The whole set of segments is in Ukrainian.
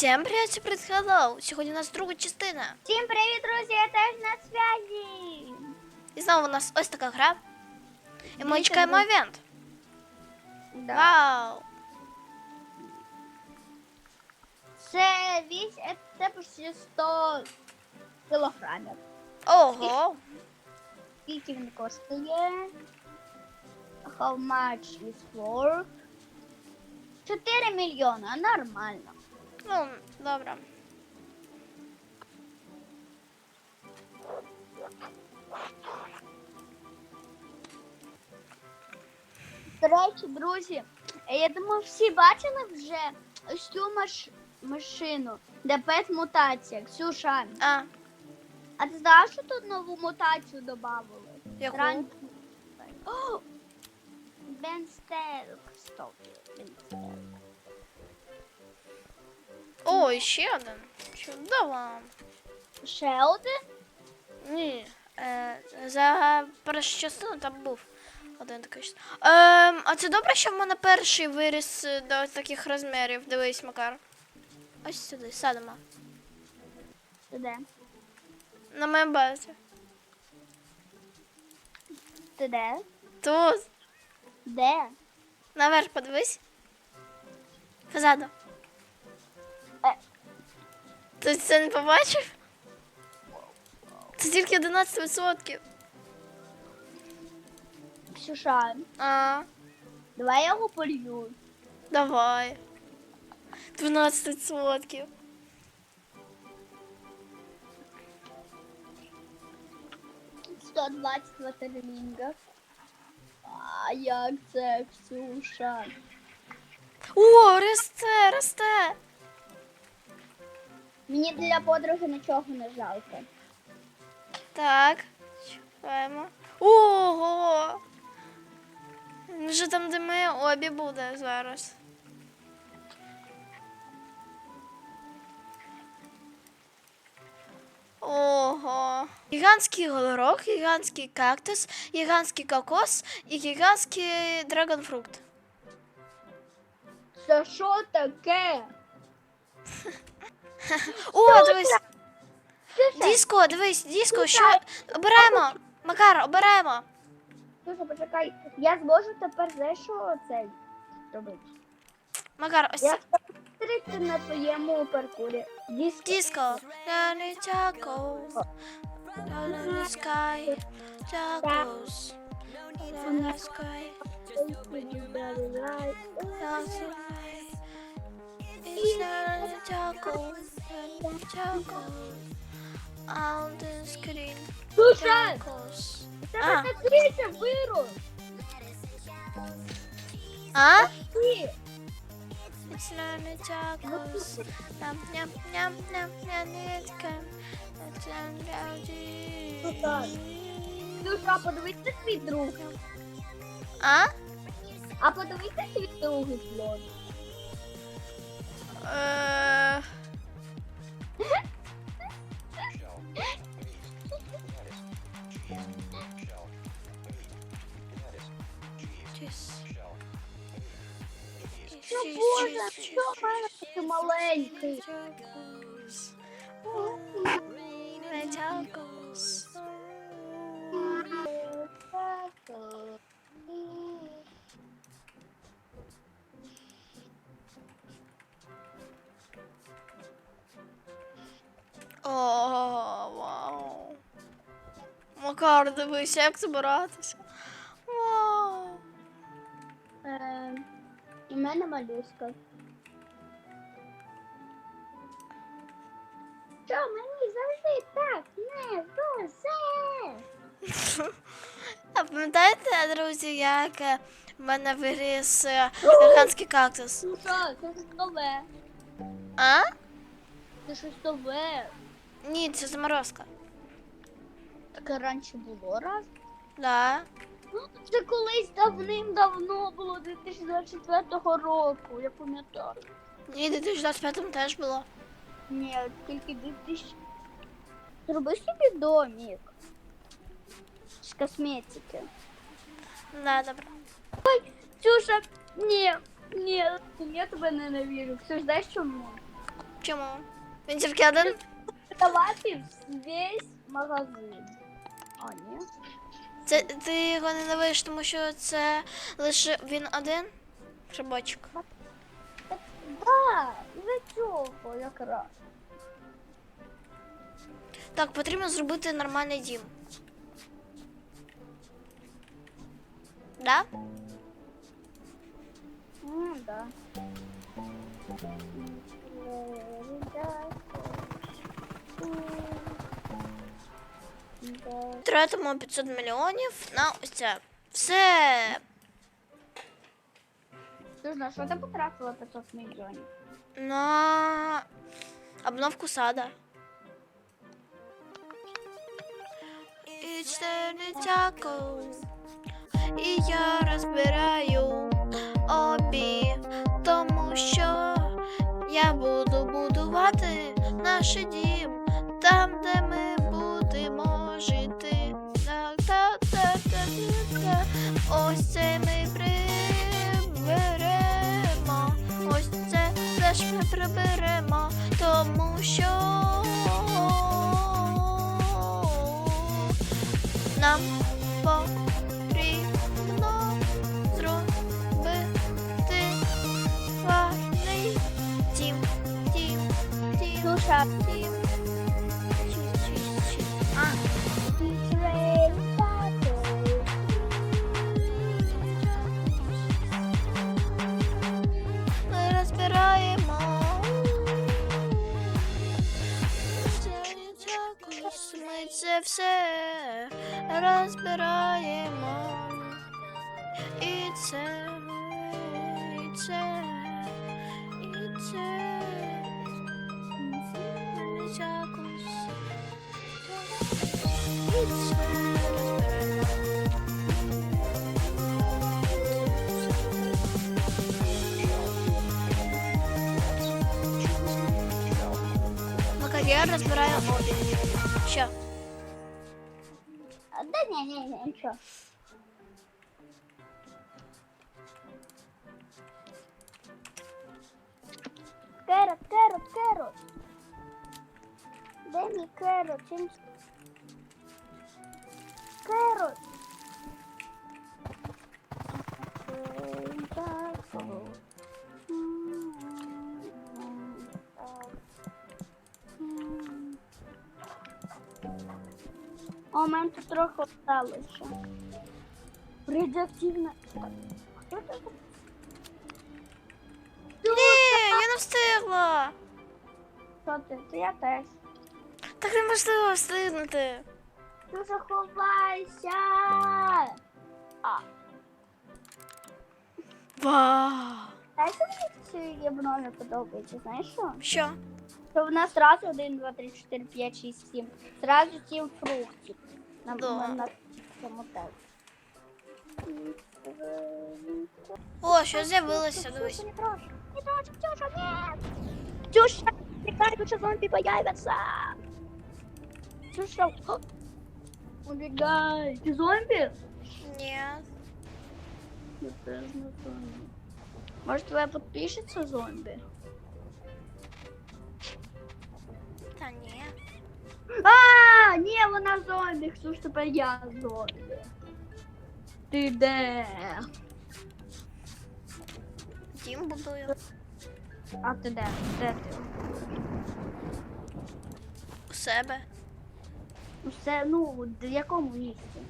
Всім привіт, це привіт, hello. Сьогодні у нас друга частина. Всім привіт, друзі! Я теж на связі. І знову у нас ось така гра. І ми чекаємо івент. Да. Вау! Це вісь, це почти 100 кілограмів. Ого! Скільки він коштує? How much is worth? 4 мільйони, нормально. Ну, добре. До речі, друзі, я думаю, всі бачили вже ось цю маш... машину, де пет мутація. Ксюша, А, а ти знала, що тут нову мутацію додали? яку? Ран... О! Бен Стоп. Бен Стелк. О, ще один. Чудово. Ще один? Ні. Е, за першу частину там був один такий. Ем, а це добре, що в мене перший виріс е, до таких розмірів. Дивись, Макар. Ось сюди, садимо. Ти де? На моєму базі. Ти де? Тут. Де? Наверх подивись. Позаду. Ти це не побачив? Це тільки 11%. Ксюша, А, давай я його полью. давай. 12%. Сто двадцять ватерлінга. А як це, Ксюша? О, росте, росте. Мені для подруги нічого не жалко. Так, чекаємо. Ого! Вже там, де ми обі буде зараз. Ого. Гігантський голорок, гігантський кактус, гігантський кокос і гігантський драгонфрукт. Це що таке? О, дивись, диско, дивись, диско, що обираємо. Макар, обираємо. Ксюша, почекай. Я зможу тепер знаєш, що цей робити? Макар, ось Я це. на твоєму паркурі. Диск. Disco. Down in tacos. Down in the sky. Tacos. Down in the sky. Down in the. Down in the tacos. On the screen. Tacos. це А. не криця вирос. А? Ти. In the tacos. Yum, yum, yum, yum, yum, it's come. It's down Ксюша, Ксюша, подивися свій друг. А? А подивися свій другий плод. Е. Що боже, що в мене такий маленький? Макар, дивись, як збиратися. Вау. Е, І в мене малюська. Що мені завжди так не везе? А пам'ятаєте, друзі, як е, в мене виріс е, гігантський кактус? Ну що, це щось нове. А? Це щось нове. Ні, це заморозка. Таке раніше було раз. Да. Ну, Це колись давним-давно було 2024 року, я пам'ятаю. Ні, в 2025 теж було. Ні, тільки 2000. Зроби собі домик. З косметики. Да, добре. Ксюша, ні, ні, я тебе ненавижу. Ксюш, знаєш чому? Чому? Він тільки один? Продавати весь магазин. А, ні. Це ти його ненавидиш, тому що це лише він один? Рибачик. Да, за цього якраз. Так, потрібно зробити нормальний дім. Да? Ну, да. Тратимо 500 мільйонів на ось це. Все. Знаєш, що ти потратила 500 мільйонів? На обновку сада. І не. І я розбираю обі, тому що я буду будувати наш дім там, де ми Ось це ми приберемо. Ось це теж ми приберемо, тому що все розбираємо. І це, і це, і це. Якось. І це розбираємо. Ні, ні, ні, нічого. Керот, керот, керот. Де мій керот? Чим... с- Керот. А у мене тут трохи осталося. Радіоактивна. Хто це? Ні, я не встигла. Що ти? Це я теж. Так неможливо встигнути. Ну заховайся. А, Вау. знаєш, що мені ці єбнові подобається? Знаєш що? Що? Що в нас раз, один, два, три, чотири, п'ять, шість, сім. Зразу сім фруктів. На, Да. на, на цьому так. О, що з'явилося, дивись. Не трожь, не трожь, Ксюша, нет! Ксюша, прикай, тут зомби появятся! Ксюша, убегай! Ты зомби? Ні. Я тоже не зомби. Может, твоя подписчица зомби? А, не, вона зомби, ж тепер я зомбі. Ти де? Дім будую. А ти де? Де ти? У себе. Усе, ну, в якому місці?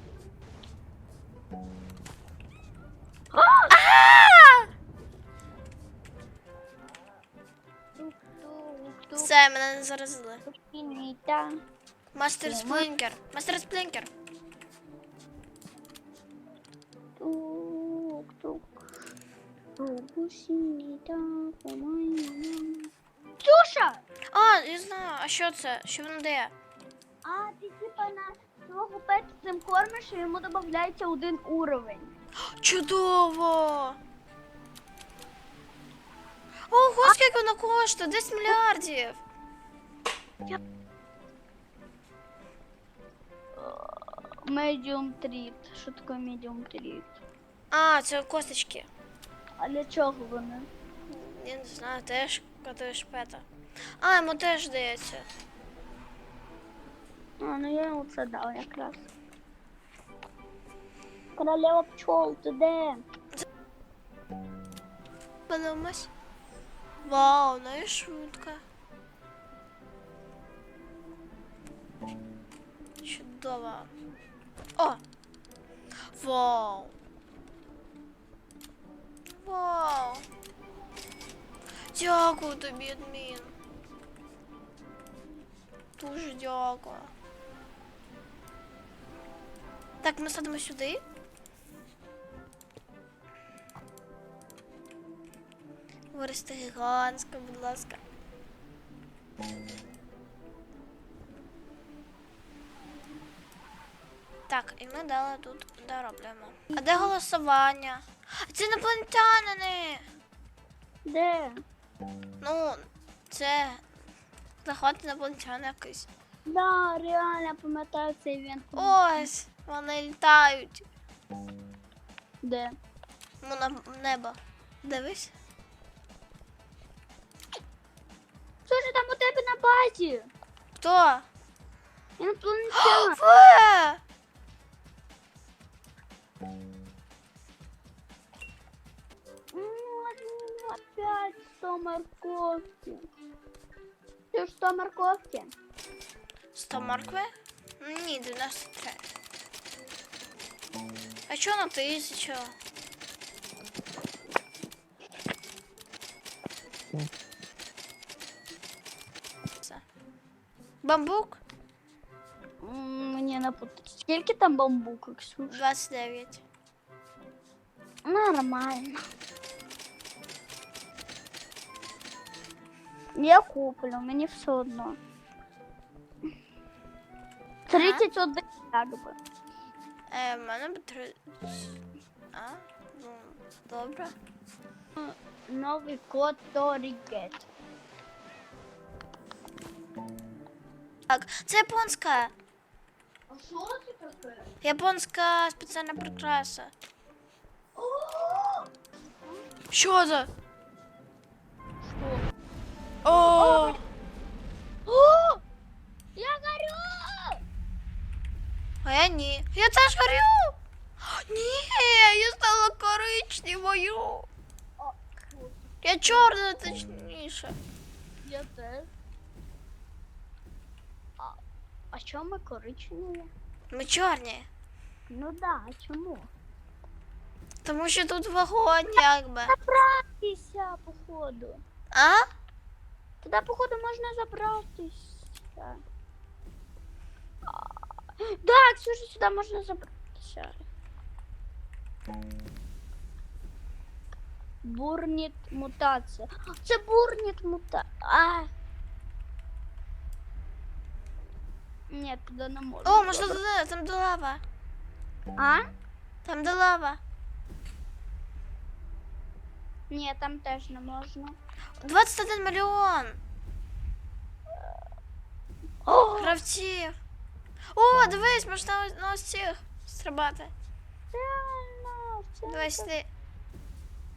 Все, мене не заразили. Мастер Сплінкер. Мастер Сплінкер. Тук-тук. Ксюша! А, я знаю. А що це? Що воно дає? А ти типа на свого пета цим кормиш, і йому додається один уровень. Чудово! Ого, скільки воно коштує? 10 мільярдів. Медіум тріт. Що таке медіум тріт? А, це косточки. А для чого вони? Я не знаю, теж готуєш пета. А, йому теж здається. А, ну я йому це дав якраз. Королева пчол, ти де? Вау, ну і швидко. Чудово. О! Вау! Вау! Дякую тобі, адмін. Дуже дякую. Так, ми садимо сюди. Вирости гігантська, будь ласка. Так, і ми далі тут дороблюємо. А де голосування? А Це інопланетянини! Де? Ну, це захват інопланетян якийсь. Да, реально пам'ятаю цей івент. Ось, вони літають. Де? Ну, на небо. Дивись. Що ж там у тебе на базі? Хто? Інопланетян. Фе! Ну, Опять 100 морковки. Ты что, морковки? 100 моркви? Ні, 93. А чого на тисячу? Бамбук М, Мені напутать. Скільки там бамбука, Ксюш? 29. Нормально. Я куплю, мені все одно. 31 якби. Е, в мене б три. А? Ну, добре. Новий код Торігет. Так, це японська. А що це таке? Японська спеціальна прикраса. Що це? Що? О! О! Я горю! А я ні. Я теж горю. Ні, я стала коричневою. Я чорна, точніше. Я теж. А, а чому ми коричневі? Ми чорні. Ну да, а чому? Тому що тут вогонь, якби. Забратися, походу. А? Тоді, походу, можна забратися. А, Да, Ксюша, сюди можна забратися. Бурніт мутація. Це бурніт мутація. А. Ні, туди не можна. О, можна туди, там де лава. А? Там де лава. Ні, там теж не можна. 21 мільйон О, гравців. О, дивись, можна ось- на ось цих стрибати. реально. це Давай так. сюди.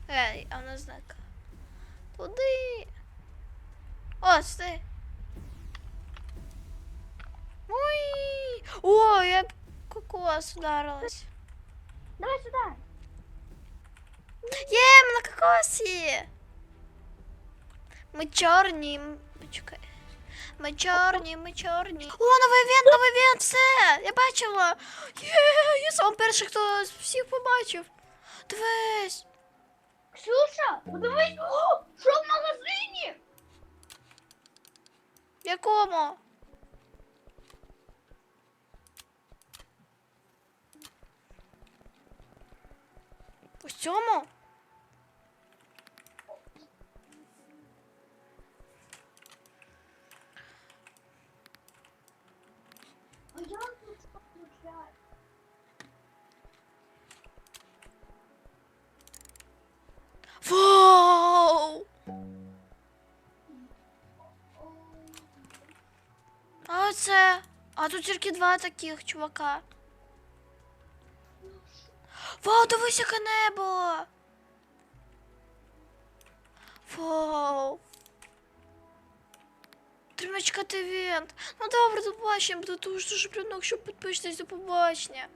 Ей, а вона знак. Туди. О, сюди. Ой. О, я кокос ударилась. Давай сюди. Є, ми на кокосі. Ми чорні. Почекай. Ми чорні, ми чорні. О, новий івент, новий івент, все! Я бачила. Є, я сам перший, хто з всіх побачив. Дивись. Ксюша, подивись, о, що в магазині? Якому? У цьому? Вау! А оце? А тут тільки два таких чувака. Вау, дивись, яке небо! Вау! будемо чекати. Ну добре, до побачення, буде дуже дуже приємно, якщо підпишетесь до побачення.